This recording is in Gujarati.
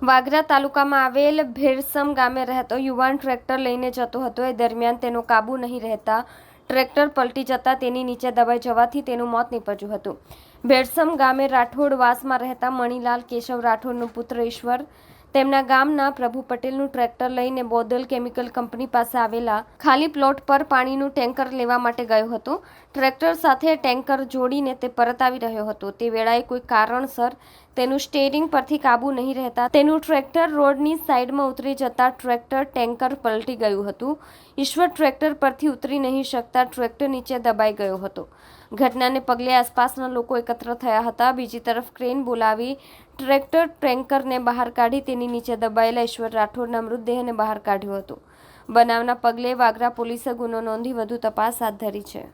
વાગરા તાલુકામાં આવેલ ભેરસમ ગામે રહેતો યુવાન ટ્રેક્ટર લઈને જતો હતો. એ દરમિયાન તેનો કાબુ નહીં રહેતા ટ્રેક્ટર પલટી જતા તેની નીચે દબાઈ જવાથી તેનું મોત નીપજ્યું હતું. ભેરસમ ગામે રાઠોડ વાસમાં રહેતા મણીલાલ કેશવ રાઠોડનો પુત્ર ઈશ્વર તેમના ગામના પ્રભુ પટેલનું ટ્રેક્ટર લઈને બોદલ કેમિકલ કંપની પાસે આવેલા ખાલી પ્લોટ પર પાણીનું ટેન્કર લેવા માટે ગયો હતો. ટ્રેક્ટર સાથે ટેન્કર જોડીને તે પરત આવી રહ્યો હતો. તે વેળાએ કોઈ કારણસર તેનું સ્ટેરિંગ પરથી કાબુ નહીં રહેતા તેનું ટ્રેક્ટર રોડની સાઈડમાં ઉતરી જતા ટ્રેક્ટર ટેન્કર પલટી ગયું હતું. ઈશ્વર ટ્રેક્ટર પરથી ઉતરી નહીં શકતા ટ્રેક્ટર નીચે દબાઈ ગયો હતો. ઘટનાને પગલે આસપાસના લોકો એકત્ર થયા હતા. બીજી તરફ ક્રેન બોલાવી ટ્રેક્ટર ટેન્કરને બહાર કાઢી તેની નીચે દબાયેલા ઈશ્વર રાઠોડના મૃતદેહને બહાર કાઢ્યો હતો. બનાવના પગલે વાગરા પોલીસે ગુનો નોંધી વધુ તપાસ હાથ ધરી છે.